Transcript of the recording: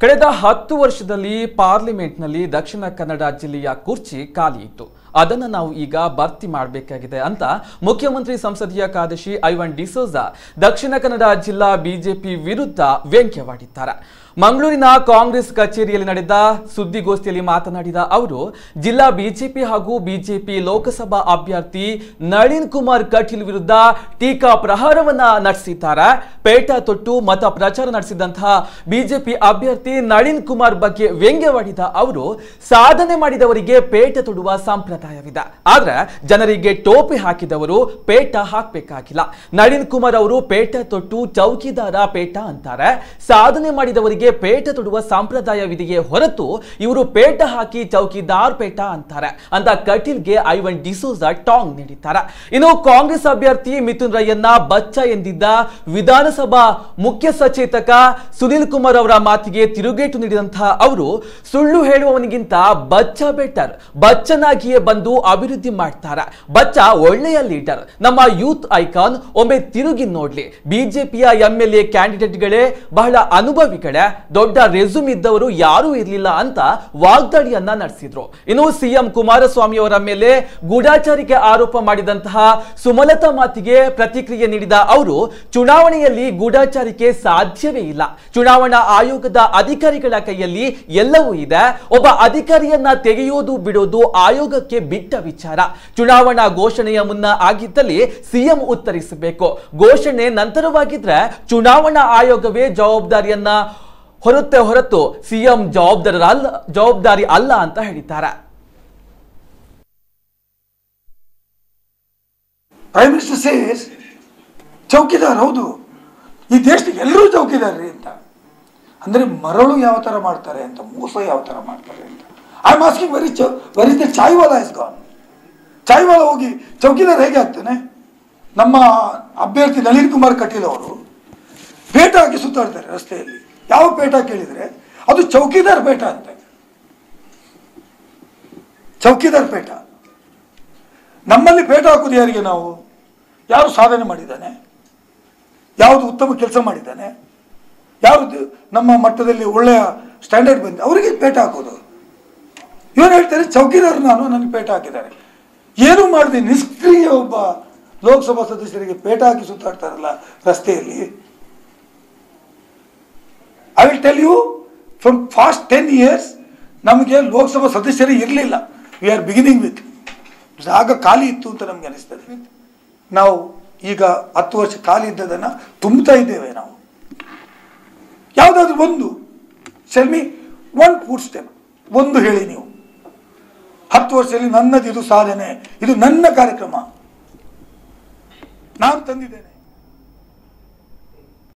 ಕಳೆದ ಹತ್ತು ವರ್ಷದಲ್ಲಿ ಪಾರ್ಲಿಮೆಂಟ್ನಲ್ಲಿ ದಕ್ಷಿಣ ಕನ್ನಡ ಜಿಲ್ಲೆಯ ಕುರ್ಚಿ ಖಾಲಿ ಇತ್ತು. ಅದನ್ನು ನಾವು ಈಗ ಭರ್ತಿ ಮಾಡಬೇಕಾಗಿದೆ ಅಂತ ಮುಖ್ಯಮಂತ್ರಿ ಸಂಸದೀಯ ಕಾರ್ಯದರ್ಶಿ ಐವನ್ ಡಿಸೋಜಾ ದಕ್ಷಿಣ ಕನ್ನಡ ಜಿಲ್ಲಾ ಬಿಜೆಪಿ ವಿರುದ್ಧ ವ್ಯಂಗ್ಯವಾಡಿದ್ದಾರೆ. ಮಂಗಳೂರಿನ ಕಾಂಗ್ರೆಸ್ ಕಚೇರಿಯಲ್ಲಿ ನಡೆದ ಸುದ್ದಿಗೋಷ್ಠಿಯಲ್ಲಿ ಮಾತನಾಡಿದ ಅವರು, ಜಿಲ್ಲಾ ಬಿಜೆಪಿ ಹಾಗೂ ಬಿಜೆಪಿ ಲೋಕಸಭಾ ಅಭ್ಯರ್ಥಿ ನಳಿನ್ ಕುಮಾರ್ ಕಟೀಲ್ ವಿರುದ್ಧ ಟೀಕಾ ಪ್ರಹಾರವನ್ನ ನಡೆಸಿದ್ದಾರೆ. ಪೇಟ ತೊಟ್ಟು ಮತ ಪ್ರಚಾರ ನಡೆಸಿದಂತಹ ಬಿಜೆಪಿ ಅಭ್ಯರ್ಥಿ ನಳಿನ್ ಕುಮಾರ್ ಬಗ್ಗೆ ವ್ಯಂಗ್ಯವಾಡಿದ ಅವರು, ಸಾಧನೆ ಮಾಡಿದವರಿಗೆ ಪೇಟ ತೊಡುವ ಸಂಪ್ರದಾಯವಿದೆ. ಆದ್ರೆ ಜನರಿಗೆ ಟೋಪಿ ಹಾಕಿದವರು ಪೇಟ ಹಾಕಬೇಕಾಗಿಲ್ಲ. ನಳಿನ್ ಕುಮಾರ್ ಅವರು ಪೇಟ ತೊಟ್ಟು ಚೌಕಿದಾರ ಪೇಟ ಅಂತಾರೆ. ಸಾಧನೆ ಮಾಡಿದವರಿಗೆ ಪೇಟ ತೊಡುವ ಸಂಪ್ರದಾಯವಿದೆಯೇ ಹೊರತು ಇವರು ಪೇಟ ಹಾಕಿ ಚೌಕಿದಾರ್ ಪೇಟ ಅಂತಾರೆ. ಅಂತ ಕಟೀಲ್ಗೆ ಐವನ್ ಡಿಸೋಜಾ ಟಾಂಗ್ ನೀಡಿದ್ದಾರೆ. ಇನ್ನು ಕಾಂಗ್ರೆಸ್ ಅಭ್ಯರ್ಥಿ ಮಿಥುನ್ ರೈಯನ್ನ ಬಚ್ಚ ಎಂದಿದ್ದ ವಿಧಾನಸಭಾ ಮುಖ್ಯ ಸಚೇತಕ ಸುನಿಲ್ ಕುಮಾರ್ ಅವರ ಮಾತಿಗೆ ತಿರುಗೇಟು ನೀಡಿದಂತಹ ಅವರು, ಸುಳ್ಳು ಹೇಳುವವನಿಗಿಂತ ಬಚ್ಚ ಬೆಟರ್ ಬಚ್ಚನಾಗಿಯೇ ಬಂದು ಅಭಿವೃದ್ಧಿ ಮಾಡ್ತಾರೆ. ಬಚ್ಚ ಒಳ್ಳೆಯ ಲೀಡರ್. ನಮ್ಮ ಯೂತ್ ಐಕಾನ್, ಒಮ್ಮೆ ತಿರುಗಿ ನೋಡ್ಲಿ. ಬಿಜೆಪಿಯ ಎಂಎಲ್ಎ ಕ್ಯಾಂಡಿಡೇಟ್ಗಳೇ ಬಹಳ ಅನುಭವಿಗಳೇ. ದೊಡ್ಡ ರೆಸ್ಯೂಮ್ ಇದ್ದವರು ಯಾರೂ ಇರಲಿಲ್ಲ ಅಂತ ವಾಗ್ದಾಳಿಯನ್ನ ನಡೆಸಿದ್ರು. ಇನ್ನು ಸಿಎಂ ಕುಮಾರಸ್ವಾಮಿ ಅವರ ಮೇಲೆ ಗೂಢಾಚಾರಿಕೆ ಆರೋಪ ಮಾಡಿದಂತಹ ಸುಮಲತಾ ಮಾತಿಗೆ ಪ್ರತಿಕ್ರಿಯೆ ನೀಡಿದ ಅವರು, ಚುನಾವಣೆಯಲ್ಲಿ ಗೂಢಾಚಾರಿಕೆ ಸಾಧ್ಯವೇ ಇಲ್ಲ. ಚುನಾವಣಾ ಆಯೋಗದ ಅಧಿಕಾರಿಗಳ ಕೈಯಲ್ಲಿ ಎಲ್ಲವೂ ಇದೆ. ಒಬ್ಬ ಅಧಿಕಾರಿಯನ್ನ ತೆಗೆಯೋದು ಬಿಡೋದು ಆಯೋಗಕ್ಕೆ ಬಿಟ್ಟ ವಿಚಾರ. ಚುನಾವಣಾ ಘೋಷಣೆಯ ಮುನ್ನ ಆಗಿದ್ದಲ್ಲಿ ಸಿಎಂ ಉತ್ತರಿಸಬೇಕು. ಘೋಷಣೆ ನಂತರವಾಗಿದ್ರೆ ಚುನಾವಣಾ ಆಯೋಗವೇ ಜವಾಬ್ದಾರಿಯನ್ನ ಹೊರತೆ ಹೊರತು ಸಿಎಂ ಜವಾಬ್ದಾರರಲ್ಲ ಜವಾಬ್ದಾರಿ ಅಲ್ಲ ಅಂತ ಹೇಳಿದ್ದಾರೆ. ಪ್ರೈಮ್ ಮಿನಿಸ್ಟರ್ ಸೇಸ್ ಚೌಕಿದಾರ್ ಹೌದು. ಈ ದೇಶಕ್ಕೆ ಎಲ್ಲರೂ ಚೌಕಿದಾರ್ರಿ ಅಂತ. ಅಂದರೆ ಮರಳು ಯಾವ ಥರ ಮಾಡ್ತಾರೆ ಅಂತ, ಮೋಸ ಯಾವ ಥರ ಮಾಡ್ತಾರೆ ಅಂತ. I am asking very chow very the chaiwala is gone chaiwala ಹೋಗಿ ಚೌಕಿದಾರ್ ಹೇಗೆ ಆಗ್ತಾನೆ? ನಮ್ಮ ಅಭ್ಯರ್ಥಿ ನಳಿನ್ ಕುಮಾರ್ ಕಟೀಲ್ ಅವರು ಪೇಟ ಹಾಕಿ ಸುತ್ತಾಡ್ತಾರೆ ರಸ್ತೆಯಲ್ಲಿ. ಯಾವ ಪೇಟ ಕೇಳಿದರೆ? ಅದು ಚೌಕಿದಾರ್ ಪೇಟ ಅಂತ. ಚೌಕಿದಾರ್ ಪೇಟ ನಮ್ಮಲ್ಲಿ ಪೇಟ ಹಾಕೋದು ಯಾರಿಗೆ ನಾವು? ಯಾರು ಸಾಧನೆ ಮಾಡಿದ್ದಾನೆ? ಯಾವುದು ಉತ್ತಮ ಕೆಲಸ ಮಾಡಿದ್ದಾನೆ? ಯಾರು ನಮ್ಮ ಮಟ್ಟದಲ್ಲಿ ಒಳ್ಳೆಯ ಸ್ಟ್ಯಾಂಡರ್ಡ್ ಬಂದಿದೆ? ಅವರಿಗೆ ಪೇಟ ಹಾಕೋದು. ಇವನು ಹೇಳ್ತಾರೆ, ಚೌಕಿದಾರ್ ನಾನು, ನನಗೆ ಪೇಟ ಹಾಕಿದ್ದಾರೆ. ಏನು ಮಾಡಿದೆ ನಿಷ್ಕ್ರಿಯ ಒಬ್ಬ ಲೋಕಸಭಾ ಸದಸ್ಯರಿಗೆ ಪೇಟ ಹಾಕಿ ಸುತ್ತಾಡ್ತಾರಲ್ಲ ರಸ್ತೆಯಲ್ಲಿ? Tell you from fast ten years ನಮಗೆ ಲೋಕಸಭಾ ಸದಸ್ಯರೇ ಇರಲಿಲ್ಲ. ವಿ ಆರ್ ಬಿಗಿನಿಂಗ್ ವಿತ್ ಜಾಗ ಖಾಲಿ ಇತ್ತು ಅಂತ ನಮ್ಗೆ ಅನಿಸ್ತದೆ. ನಾವು ಈಗ ಹತ್ತು ವರ್ಷ ಖಾಲಿ ಇದ್ದದನ್ನು ತುಂಬ್ತಾ ಇದ್ದೇವೆ ನಾವು. ಯಾವುದಾದ್ರೂ ಒಂದು ಶರ್ಮಿ ಒನ್ ಫುಡ್ ಸ್ಟೆಪ್ ಒಂದು ಹೇಳಿ ನೀವು. ಹತ್ತು ವರ್ಷದಲ್ಲಿ ನನ್ನದು ಇದು ಸಾಧನೆ. ಇದು ನನ್ನ ಕಾರ್ಯಕ್ರಮ. ನಾನು ತಂದಿದ್ದೇನೆ.